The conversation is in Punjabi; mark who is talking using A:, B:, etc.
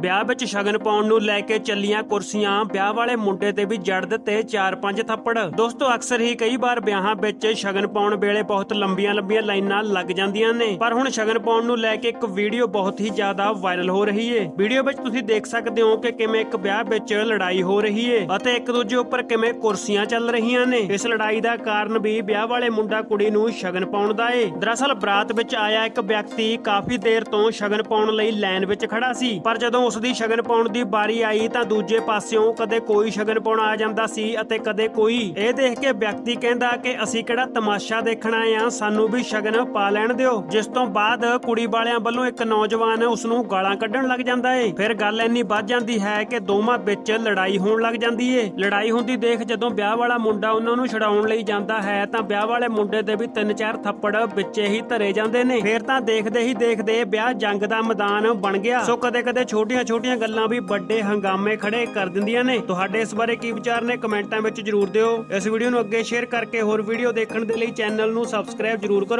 A: ਵਿਆਹ ਵਿੱਚ ਸ਼ਗਨ ਪਾਉਣ ਨੂੰ ਲੈ ਕੇ ਚੱਲੀਆਂ ਕੁਰਸੀਆਂ, ਵਿਆਹ ਵਾਲੇ ਮੁੰਡੇ ਤੇ ਵੀ ਜੜ ਦਿੱਤੇ 4-5 ਥੱਪੜ। ਦੋਸਤੋ, ਅਕਸਰ ਹੀ ਕਈ ਵਾਰ ਵਿਆਹਾਂ ਵਿੱਚ ਸ਼ਗਨ ਪਾਉਣ ਵੇਲੇ ਬਹੁਤ ਲੰਬੀਆਂ-ਲੰਬੀਆਂ ਲਾਈਨਾਂ ਲੱਗ ਜਾਂਦੀਆਂ ਨੇ। ਪਰ ਹੁਣ ਸ਼ਗਨ ਪਾਉਣ ਨੂੰ ਲੈ ਕੇ ਇੱਕ ਵੀਡੀਓ ਬਹੁਤ ਹੀ ਜ਼ਿਆਦਾ ਵਾਇਰਲ ਹੋ ਰਹੀ ਏ। ਵੀਡੀਓ ਵਿੱਚ ਤੁਸੀਂ ਦੇਖ ਸਕਦੇ ਹੋ ਕਿ ਕਿਵੇਂ ਇੱਕ ਵਿਆਹ ਵਿੱਚ ਲੜਾਈ ਹੋ ਰਹੀ ਏ ਅਤੇ ਇੱਕ ਦੂਜੇ ਉੱਪਰ ਕਿਵੇਂ ਕੁਰਸੀਆਂ ਚੱਲ ਰਹੀਆਂ ਨੇ। ਇਸ ਲੜਾਈ ਦਾ ਕਾਰਨ ਵੀ ਵਿਆਹ ਵਾਲੇ ਮੁੰਡਾ ਕੁੜੀ ਨੂੰ ਸ਼ਗਨ ਪਾਉਣ ਦਾ ਏ। ਦਰਅਸਲ, ਬਰਾਤ ਵਿੱਚ ਆਇਆ ਇੱਕ ਵਿਅਕਤੀ ਕਾਫੀ ਦੇਰ ਤੋਂ ਸ਼ਗਨ ਪਾਉਣ ਲਈ ਲਾਈਨ ਵਿੱਚ ਖੜਾ ਸੀ। ਪਰ ਜਦੋਂ ਉਸ ਦੀ ਸ਼ਗਨ ਪਾਉਣ ਦੀ ਵਾਰੀ ਆਈ ਤਾਂ ਦੂਜੇ ਪਾਸਿਓਂ ਕਦੇ ਕੋਈ ਸ਼ਗਨ ਪਾਉਣ ਆ ਜਾਂਦਾ ਸੀ ਅਤੇ ਕਦੇ ਕੋਈ। ਇਹ ਦੇਖ ਕੇ ਵਿਅਕਤੀ ਕਹਿੰਦਾ ਕਿ ਅਸੀਂ ਕਿਹੜਾ ਤਮਾਸ਼ਾ ਦੇਖਣਾ ਆ ਸਾਨੂੰ ਵੀ ਸ਼ਗਨ ਪਾ ਲੈਣ ਦਿਓ। ਜਿਸ ਤੋਂ ਬਾਅਦ ਕੁੜੀ ਵਾਲਿਆਂ ਵੱਲੋਂ ਇੱਕ ਨੌਜਵਾਨ ਉਸ ਨੂੰ ਗਾਲਾਂ ਕੱਢਣ ਲੱਗ ਜਾਂਦਾ ਏ। ਫਿਰ ਗੱਲ ਇੰਨੀ ਵੱਧ ਜਾਂਦੀ ਹੈ ਕਿ ਦੋਵਾਂ ਵਿੱਚ ਲੜਾਈ ਹੋਣ ਲੱਗ ਜਾਂਦੀ ਏ। ਲੜਾਈ ਹੁੰਦੀ ਦੇਖ ਜਦੋਂ ਵਿਆਹ ਵਾਲਾ ਮੁੰਡਾ ਉਹਨਾਂ ਨੂੰ ਛਡਾਉਣ ਲਈ ਜਾਂਦਾ ਹੈ ਤਾਂ ਵਿਆਹ ਵਾਲੇ ਮੁੰਡੇ ਦੇ ਵੀ ਤਿੰਨ ਚਾਰ ਥੱਪੜ ਵਿੱਚੇ ਹੀ ਧਰੇ ਜਾਂਦੇ ਨੇ। ਫਿਰ ਤਾਂ ਦੇਖਦੇ ਹੀ ਦੇਖਦੇ ਵਿਆਹ ਜੰਗ ਦਾ ਮੈਦਾਨ ਬਣ ਗਿਆ। ਸੋ ਕਦੇ ਕਦੇ ਛੋਟੀਆਂ ਛੋਟੀਆਂ ਗੱਲਾਂ ਵੀ ਵੱਡੇ ਹੰਗਾਮੇ ਖੜੇ ਕਰ ਦਿੰਦੀਆਂ ਨੇ। ਤੁਹਾਡੇ ਇਸ ਬਾਰੇ ਕੀ ਵਿਚਾਰ ਨੇ ਕਮੈਂਟਾਂ ਵਿੱਚ ਜਰੂਰ ਦਿਓ। ਇਸ ਵੀਡੀਓ ਨੂੰ ਅੱਗੇ ਸ਼ੇਅਰ ਕਰਕੇ ਹੋਰ ਵੀਡੀਓ ਦੇਖਣ ਦੇ ਲਈ ਚੈਨਲ ਨੂੰ ਸਬਸਕ੍ਰਾਈਬ ਜਰੂਰ ਕਰੋ।